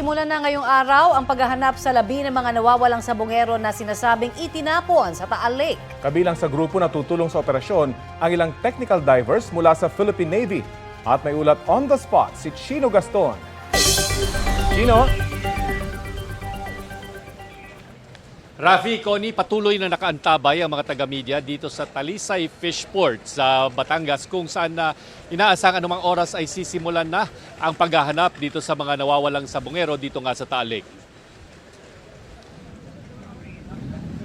Nagsisimula na ngayong araw ang paghahanap sa labi ng mga nawawalang sabongero na sinasabing itinapon sa Taal Lake. Kabilang sa grupo na tutulong sa operasyon ang ilang technical divers mula sa Philippine Navy. At may ulat on the spot si Chino Gaston. Chino, Rafi, Connie, patuloy na nakaantabay ang mga taga-media dito sa Talisay Fishport sa Batangas kung saan na inaasang anumang oras ay sisimulan na ang paghahanap dito sa mga nawawalang sabongero dito nga sa Taal Lake.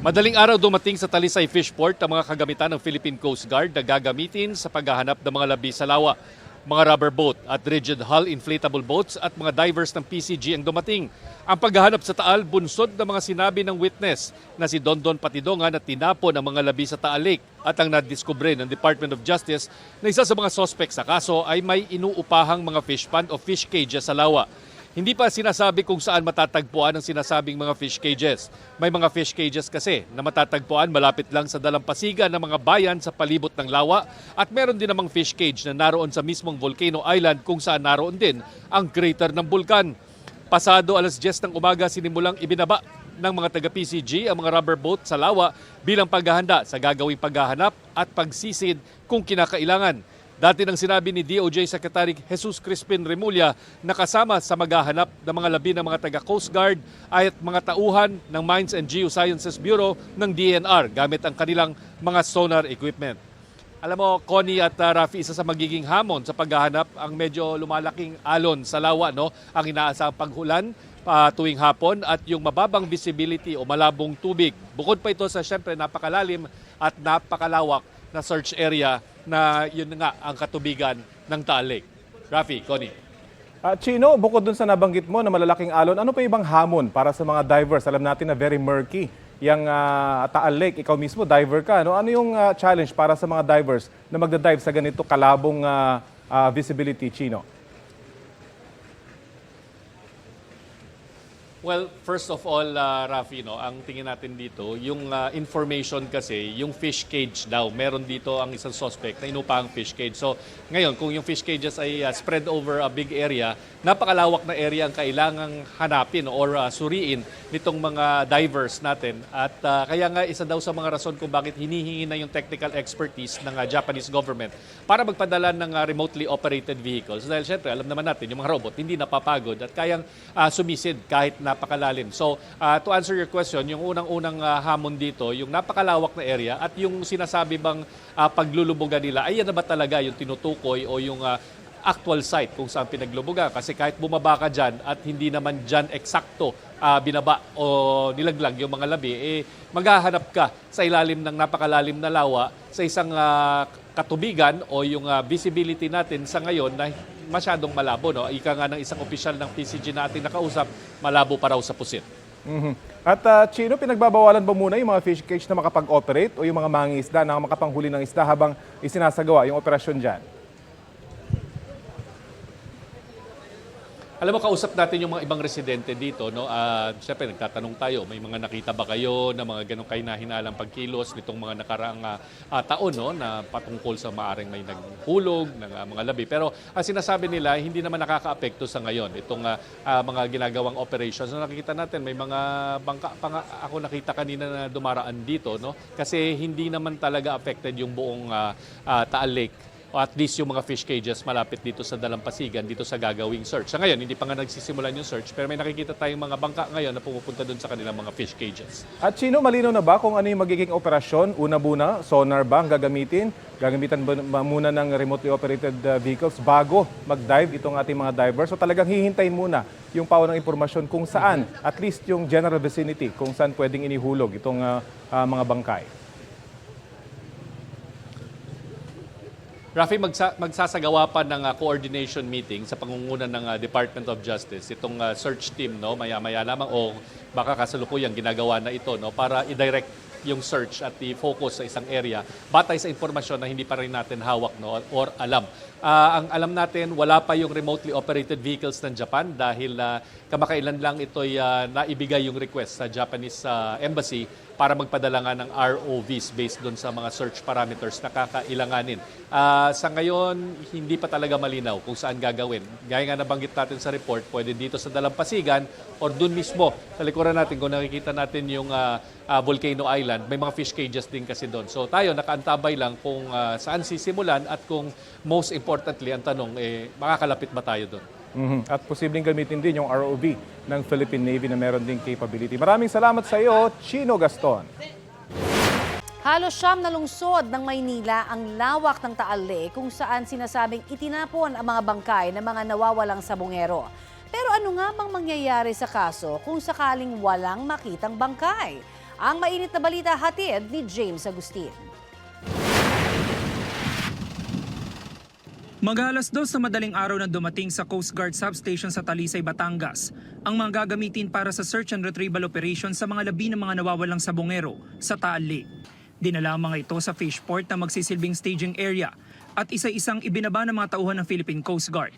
Madaling araw dumating sa Talisay Fishport ang mga kagamitan ng Philippine Coast Guard na gagamitin sa paghahanap ng mga labi sa lawa. Mga rubber boat at rigid hull inflatable boats at mga divers ng PCG ang dumating. Ang paghahanap sa Taal bunsod ng mga sinabi ng witness na si Dondon Patidongan na tinapon ang mga labi sa Taal Lake at ang nadiskubre ng Department of Justice na isa sa mga sospek sa kaso ay may inuupahang mga fish pond o fish cages sa lawa. Hindi pa sinasabi kung saan matatagpuan ang sinasabing mga fish cages. May mga fish cages kasi na matatagpuan malapit lang sa dalampasigan ng mga bayan sa palibot ng lawa at meron din namang fish cage na naroon sa mismong Volcano Island kung saan naroon din ang crater ng bulkan. Pasado alas 10 ng umaga sinimulang ibinaba ng mga taga-PCG ang mga rubber boat sa lawa bilang paghahanda sa gagawing paghahanap at pagsisid kung kinakailangan. Dati nang sinabi ni DOJ Secretary Jesus Crispin Remulla na kasama sa maghahanap ng mga labi ng mga taga Coast Guard ay at mga tauhan ng Mines and Geosciences Bureau ng DNR gamit ang kanilang mga sonar equipment. Alam mo, Connie at uh, Rafi, isa sa magiging hamon sa paghahanap ang medyo lumalaking alon sa lawa, no? Ang inaasang paghulan uh, tuwing hapon at yung mababang visibility o malabong tubig. Bukod pa ito sa syempre napakalalim at napakalawak na search area na yun nga ang katubigan ng Taal Lake. Rafi, Connie. Ah, Chino, bukod dun sa nabanggit mo na malalaking alon, ano pa ibang hamon para sa mga divers? Alam natin na very murky yung ah, Taal Lake. Ikaw mismo, diver ka. No? Ano yung ah, challenge para sa mga divers na magda-dive sa ganito kalabong ah, ah, visibility, Chino? Well, first of all, uh, Rafi, no, ang tingin natin dito, yung uh, information kasi, yung fish cage daw, meron dito ang isang suspect na inupang fish cage. So, ngayon, kung yung fish cages ay uh, spread over a big area, napakalawak na area ang kailangang hanapin or uh, suriin nitong mga divers natin. At uh, kaya nga, isa daw sa mga rason kung bakit hinihingi na yung technical expertise ng uh, Japanese government para magpadala ng uh, remotely operated vehicles. Dahil syempre, alam naman natin, yung mga robot hindi napapagod at kayang uh, sumisid kahit napakalalim. So, uh, to answer your question, yung unang-unang uh, hamon dito, yung napakalawak na area at yung sinasabi bang uh, paglulubugan nila, ay yan na ba talaga yung tinutukoy o yung uh, actual site kung saan pinaglubugan. Kasi kahit bumaba ka dyan at hindi naman dyan eksakto uh, binaba o nilaglag yung mga labi, eh, maghahanap ka sa ilalim ng napakalalim na lawa sa isang uh, katubigan o yung uh, visibility natin sa ngayon na masyadong malabo. No? Ika nga ng isang opisyal ng PCG na ating nakausap, malabo pa raw sa pusit. Mhm. At ah, Chino, pinagbabawalan ba muna yung mga fish cage na makapag-operate o yung mga mangingisda na makapanghuli ng isda habang isinasagawa yung operasyon dyan? Alam mo, kausap natin yung mga ibang residente dito. No? Uh, Siyempre, nagtatanong tayo, may mga nakita ba kayo na mga ganong kayo na hinalang pagkilos nitong mga nakaraang uh, taon no? na patungkol sa maaring may naghulog ng uh, mga labi. Pero ang uh, sinasabi nila, hindi naman nakaka-apekto sa ngayon itong uh, uh, mga ginagawang operations. So, nakikita natin, may mga bangka pa nga ako nakita kanina na dumaraan dito. No? Kasi hindi naman talaga affected yung buong uh, uh, Taal Lake o at least yung mga fish cages malapit dito sa Dalampasigan, dito sa gagawing search. Sa ngayon, hindi pa nga nagsisimulan yung search, pero may nakikita tayong mga bangka ngayon na pumupunta doon sa kanilang mga fish cages. At Chino, malinaw na ba kung ano yung magiging operasyon? Una muna, sonar ba ang gagamitin? Gagamitan ba ba muna ng remotely operated uh, vehicles bago mag-dive itong ating mga divers? So talagang hihintayin muna yung pawa ng impormasyon kung saan, at least yung general vicinity, kung saan pwedeng inihulog itong uh, uh, mga bangkay. Rafi, magsa- magsasagawa pa ng uh, coordination meeting sa pangunguna ng uh, Department of Justice, itong uh, search team, no, maya-maya lamang o baka kasalukuyang ginagawa na ito no, para i-direct yung search at i-focus sa isang area batay sa impormasyon na hindi pa rin natin hawak no, or alam. Ah, ang alam natin, wala pa yung remotely operated vehicles ng Japan dahil ah, kamakailan lang ito'y ah, naibigay yung request sa Japanese ah, embassy para magpadala nga ng ROVs based doon sa mga search parameters na kakailanganin. Ah, sa ngayon, hindi pa talaga malinaw kung saan gagawin. Gaya nga nabanggit natin sa report, pwede dito sa Dalampasigan or doon mismo sa likuran natin kung nakikita natin yung ah, ah, Volcano Island, may mga fish cages din kasi doon. So tayo nakaantabay lang kung ah, saan sisimulan at kung most importantly ang tanong eh makakalapit ba tayo doon. Mhm. At posibleng gamitin din yung ROV ng Philippine Navy na meron ding capability. Maraming salamat sa iyo, Chino Gaston. Halos siyam na lungsod ng Maynila ang lawak ng Taal Lake kung saan sinasabing itinapon ang mga bangkay ng mga nawawalang sabungero. Pero ano nga bang mangyayari sa kaso kung sakaling walang makitang bangkay? Ang mainit na balita hatid ni James Agustin. Mag-alas dos sa madaling araw na dumating sa Coast Guard Substation sa Talisay, Batangas ang mga gagamitin para sa search and retrieval operation sa mga labi ng mga nawawalang sabongero sa Taal Lake. Dinala mga ito sa fish port na magsisilbing staging area at isa-isang ibinaba ng mga tauhan ng Philippine Coast Guard.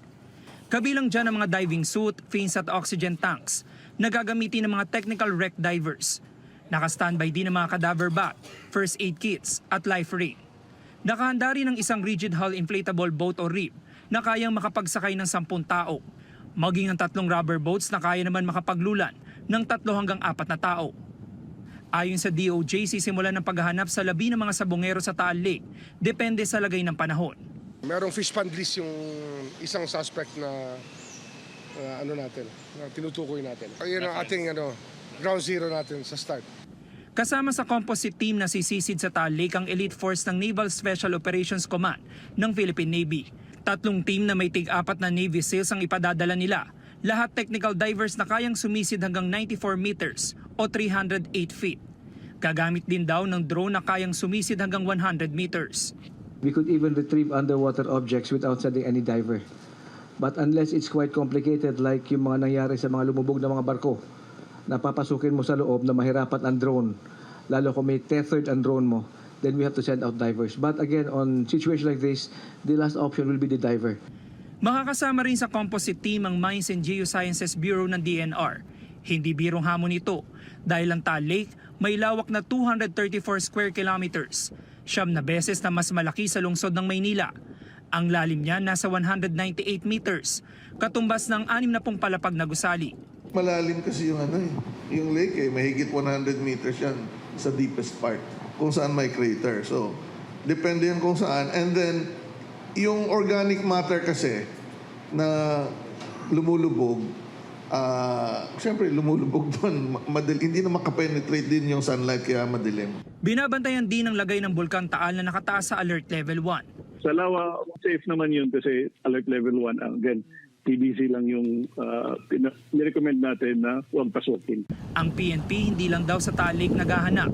Kabilang dyan ang mga diving suit, fins at oxygen tanks na gagamitin ng mga technical wreck divers. Naka-standby din ang mga cadaver bag, first aid kits at life ring. Nakahanda rin ang isang rigid hull inflatable boat o RIB na kayang makapagsakay ng 10 tao. Maging ang tatlong rubber boats na kaya naman makapaglulan ng tatlo hanggang apat na tao. Ayon sa DOJ, sisimulan ng paghahanap sa labi ng mga sabongero sa Taal Lake. Depende sa lagay ng panahon. Merong fish pond list yung isang suspect na na ano natin, na tinutukoy natin. Ayun ang ating ano, ground zero natin sa start. Kasama sa composite team na sisisid sa Taal Lake ang elite force ng Naval Special Operations Command ng Philippine Navy. Tatlong team na may tig-apat na Navy SEALs ang ipadadala nila. Lahat technical divers na kayang sumisid hanggang 94 meters o 308 feet. Gagamit din daw ng drone na kayang sumisid hanggang 100 meters. We could even retrieve underwater objects without sending any diver. But unless it's quite complicated like yung mga nangyari sa mga lumubog na mga barko, napapasukin mo sa loob na mahirapan ang drone, lalo kung may tethered ang drone mo, then we have to send out divers. But again, on situation like this, the last option will be the diver. Makakasama rin sa composite team ang Mines and Geosciences Bureau ng DNR. Hindi birong hamon ito dahil ang Taal Lake may lawak na 234 square kilometers, siyam na beses na mas malaki sa lungsod ng Maynila. Ang lalim niya nasa 198 meters, katumbas ng 60 palapag na gusali. Malalim kasi yung ano eh. Yung lake eh, mahigit 100 meters yan sa deepest part. Kung saan may crater. So, depende yan kung saan. And then, yung organic matter kasi na lumulubog, ah, syempre lumulubog doon. Ma- Madil, hindi na makapenetrate din yung sunlight kaya madilim. Binabantayan din ang lagay ng Bulkan Taal na nakataas sa Alert Level 1. Sa Lawa, safe naman yun kasi alert level 1. Again, TBC lang yung uh, nirecommend natin na huwag pasukin. Ang PNP hindi lang daw sa Taal Lake naghahanap.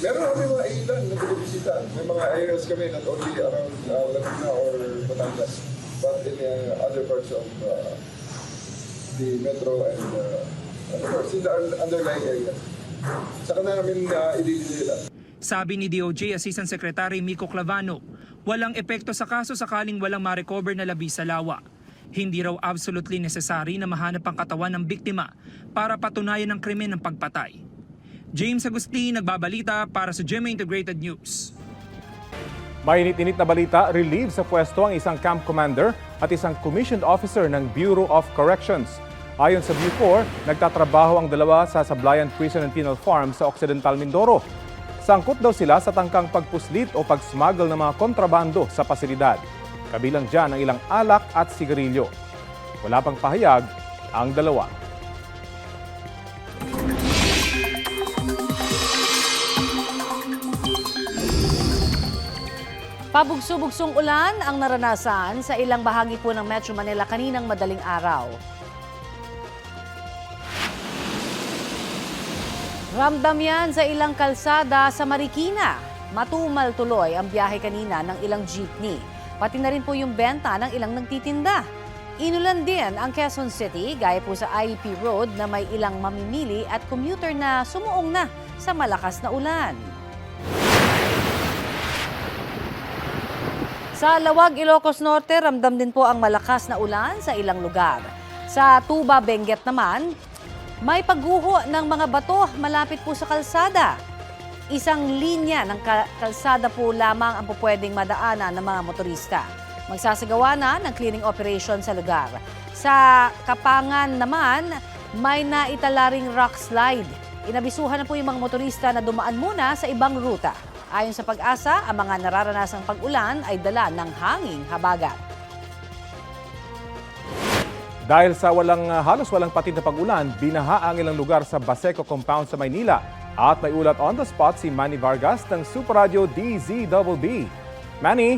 Meron kami mga island na binibisita. May mga areas kami not only around uh, Laguna or Batangas, but in uh, other parts of uh, the metro and uh, of course in the un- underlying areas. Saka namin uh, ididila. Sabi ni DOJ Assistant Secretary Miko Clavano, walang epekto sa kaso sakaling walang ma-recover na labi sa lawa. Hindi raw absolutely necessary na mahanap ang katawan ng biktima para patunayan ang krimen ng pagpatay. James Agustin, nagbabalita para sa GMA Integrated News. Mainit-init na balita, relieve sa pwesto ang isang camp commander at isang commissioned officer ng Bureau of Corrections. Ayon sa Bucor, nagtatrabaho ang dalawa sa Sablayan Prison and Penal Farm sa Occidental Mindoro. Sangkot daw sila sa tangkang pagpuslit o pag-smuggle ng mga kontrabando sa pasilidad. Kabilang dyan ang ilang alak at sigarilyo. Wala pang pahayag ang dalawa. Pabugso-bugsong ulan ang naranasan sa ilang bahagi po ng Metro Manila kaninang madaling araw. Ramdam yan sa ilang kalsada sa Marikina. Matumal tuloy ang biyahe kanina ng ilang jeepney. Pati na rin po yung benta ng ilang nagtitinda. Inulan din ang Quezon City gaya po sa IEP Road na may ilang mamimili at commuter na sumuong na sa malakas na ulan. Sa Lawag, Ilocos Norte, ramdam din po ang malakas na ulan sa ilang lugar. Sa Tuba, Benguet naman, may pagguho ng mga bato malapit po sa kalsada. Isang linya ng ka- kalsada po lamang ang pupwedeng madaanan ng mga motorista. Magsasagawa na ng clearing operation sa lugar. Sa Kapangan naman, may naitalaring rock slide. Inabisuhan na po yung mga motorista na dumaan muna sa ibang ruta. Ayon sa pag-asa, ang mga nararanasang pag-ulan ay dala ng hanging habagat. Dahil sa walang halos walang patid na pag-ulan, binaha ang ilang lugar sa Baseco Compound sa Maynila. At may ulat on the spot si Manny Vargas ng Super Radio DZBB. Manny?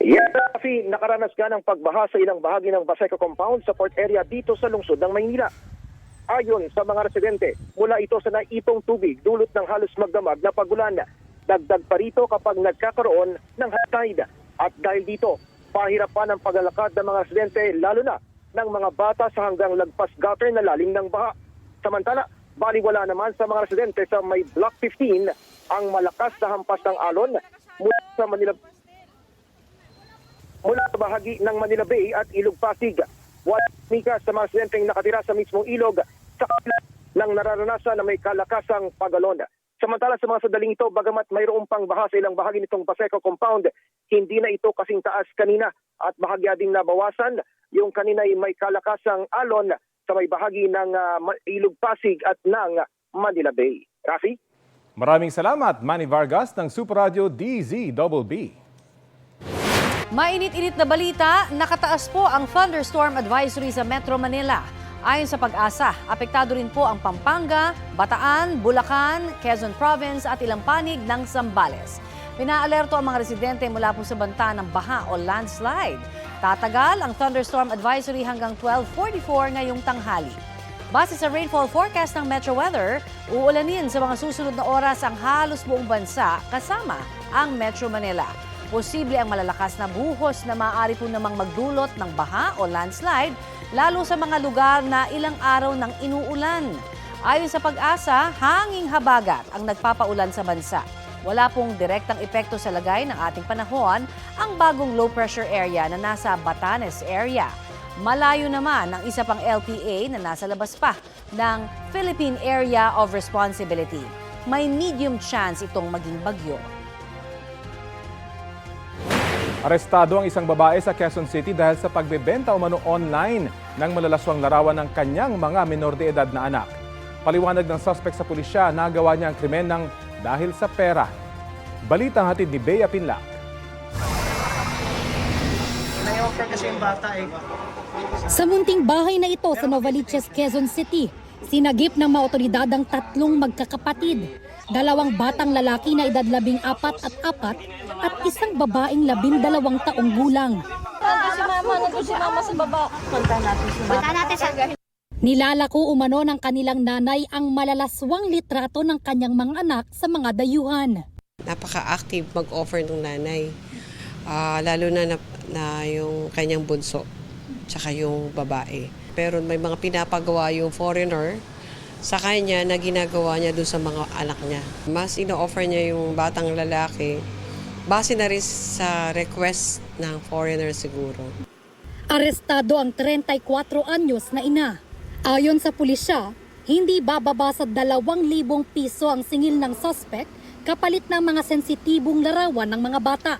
Yes, Rafi, nakaranas ka ng pagbaha sa ilang bahagi ng Baseco Compound sa port area dito sa lungsod ng Maynila. Ayon sa mga residente, mula ito sa naipong tubig dulot ng halos magdamag na pagulan. Dagdag pa rito kapag nagkakaroon ng high tide. At dahil dito, pahirapan ang paglalakad ng mga residente lalo na ng mga bata sa hanggang lagpas gutter na lalim ng baha. Samantala, baliwala naman sa mga residente sa may Block 15 ang malakas na hampas ng alon mula sa Manila mula sa bahagi ng Manila Bay at Ilog Pasig. Wala mika sa mga residenteng nakatira sa mismong ilog sa ng nararanasan na may kalakasang pagalon. Samantala sa mga sadaling ito, bagamat mayroong pang baha sa ilang bahagi nitong Paseco compound, hindi na ito kasing taas kanina at bahagya ding nabawasan. Yung kanina ay may kalakasang alon sa may bahagi ng Ma- Ilog Pasig at ng Manila Bay. Rafi? Maraming salamat, Manny Vargas ng Super Radio DZBB. Mainit-init na balita, nakataas po ang thunderstorm advisory sa Metro Manila. Ayon sa pag-asa, apektado rin po ang Pampanga, Bataan, Bulacan, Quezon Province at ilang panig ng Zambales. Pinaalerto ang mga residente mula po sa banta ng baha o landslide. Tatagal ang thunderstorm advisory hanggang 12.44 ngayong tanghali. Base sa rainfall forecast ng Metro Weather, uulanin sa mga susunod na oras ang halos buong bansa kasama ang Metro Manila. Posible ang malalakas na buhos na maaari po namang magdulot ng baha o landslide, lalo sa mga lugar na ilang araw nang inuulan. Ayon sa pag-asa, hanging habagat ang nagpapaulan sa bansa. Wala pong direktang epekto sa lagay ng ating panahon ang bagong low pressure area na nasa Batanes area. Malayo naman ang isa pang LPA na nasa labas pa ng Philippine Area of Responsibility. May medium chance itong maging bagyo. Arestado ang isang babae sa Quezon City dahil sa pagbebenta umano online ng malalaswang larawan ng kanyang mga minor de edad na anak. Paliwanag ng suspect sa pulisya, nagawa niya ang krimen ng dahil sa pera. Balita hatid ni Bea Pinlac. Sa munting bahay na ito sa Novaliches, Quezon City, sinagip ng mga otoridad ang tatlong magkakapatid. Dalawang batang lalaki na edad labing apat at apat at isang babaeng labing dalawang taong gulang. Nilalako umano ng kanilang nanay ang malalaswang litrato ng kanyang mga anak sa mga dayuhan. napaka-active mag-offer ng nanay. Ah, lalo na, na na yung kanyang bunso, tsaka yung babae. Pero may mga pinapagawa yung foreigner sa kanya na ginagawa niya doon sa mga anak niya. Mas ino-offer niya yung batang lalaki base na rin sa request ng foreigner siguro. Arestado ang 34 anyos na ina. Ayon sa pulisya, hindi bababa sa 2,000 piso ang singil ng suspect kapalit ng mga sensitibong larawan ng mga bata.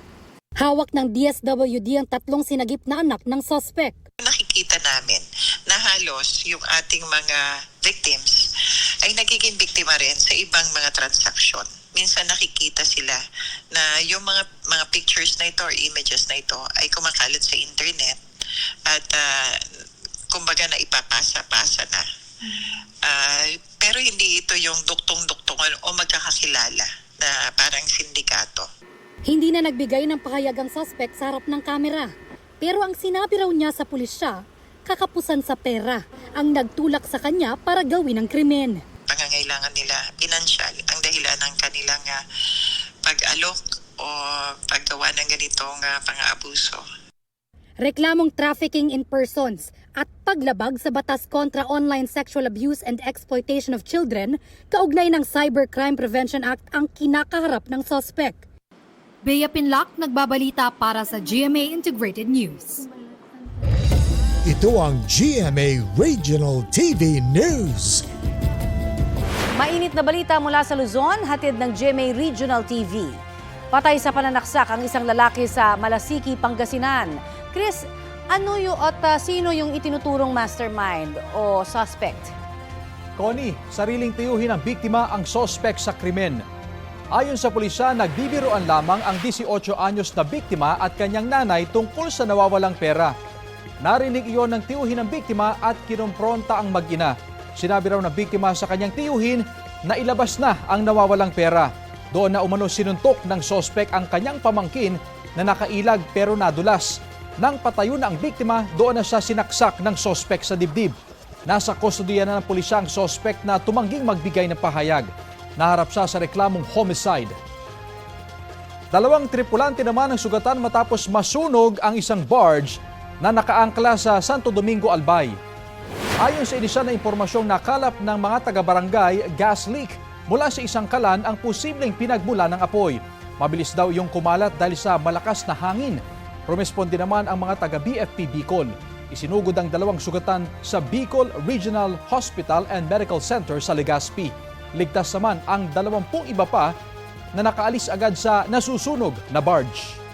Hawak ng DSWD ang tatlong sinagip na anak ng suspect. nakikita namin na halos yung ating mga victims ay nagiging biktima rin sa ibang mga transaksyon. Minsan nakikita sila na yung mga mga pictures na ito or images na ito ay kumakalat sa internet at ah, kumbaga na ipapasa-pasa na. Ah, pero hindi ito yung duktong-duktongan o magkakakilala na parang sindikato. Hindi na nagbigay ng pahayag ang suspect sa harap ng kamera. Pero ang sinabi raw niya sa pulisya, kakapusan sa pera ang nagtulak sa kanya para gawin ang krimen. pangangailangan nila pinansyal ang dahilan ng kanilang ah, pag-alok o paggawa ng ganitong ah, pang-aabuso. Reklamong trafficking in persons at paglabag sa batas kontra online sexual abuse and exploitation of children kaugnay ng Cybercrime Prevention Act ang kinakaharap ng suspect. Bea Pinlock nagbabalita para sa GMA Integrated News. Ito ang GMA Regional TV News. Mainit na balita mula sa Luzon, hatid ng GMA Regional TV. Patay sa pananaksak ang isang lalaki sa Malasiki, Pangasinan. Chris, ano yung at uh, sino yung itinuturong mastermind o suspect? Connie, sariling tiyuhin ng biktima ang sospek sa krimen. Ayon sa pulisya, nagbibiroan lamang ang 18 anyos na biktima at kanyang nanay tungkol sa nawawalang pera. Narinig iyon ng tiyuhin ng biktima at kinompronta ang mag-ina. Sinabi raw ng biktima sa kanyang tiyuhin na ilabas na ang nawawalang pera. Doon na umano sinuntok ng sospek ang kanyang pamangkin na nakailag pero nadulas. Nang patayo na ang biktima, doon na siya sinaksak ng sospek sa dibdib. Nasa kustodiya na ng pulisya ang sospek na tumangging magbigay ng pahayag. Naharap siya sa reklamong homicide. Dalawang tripulante naman ang sugatan matapos masunog ang isang barge na nakaangkla sa Santo Domingo, Albay. Ayon sa inisyal na impormasyong nakalap ng mga taga-barangay, gas leak mula sa isang kalan ang posibleng pinagmula ng apoy. Mabilis daw yung kumalat dahil sa malakas na hangin. Rumesponde naman ang mga taga-BFP Bicol. Isinugod ang dalawang sugatan sa Bicol Regional Hospital and Medical Center sa Legazpi. Ligtas naman ang dalawampung iba pa na nakaalis agad sa nasusunog na barge.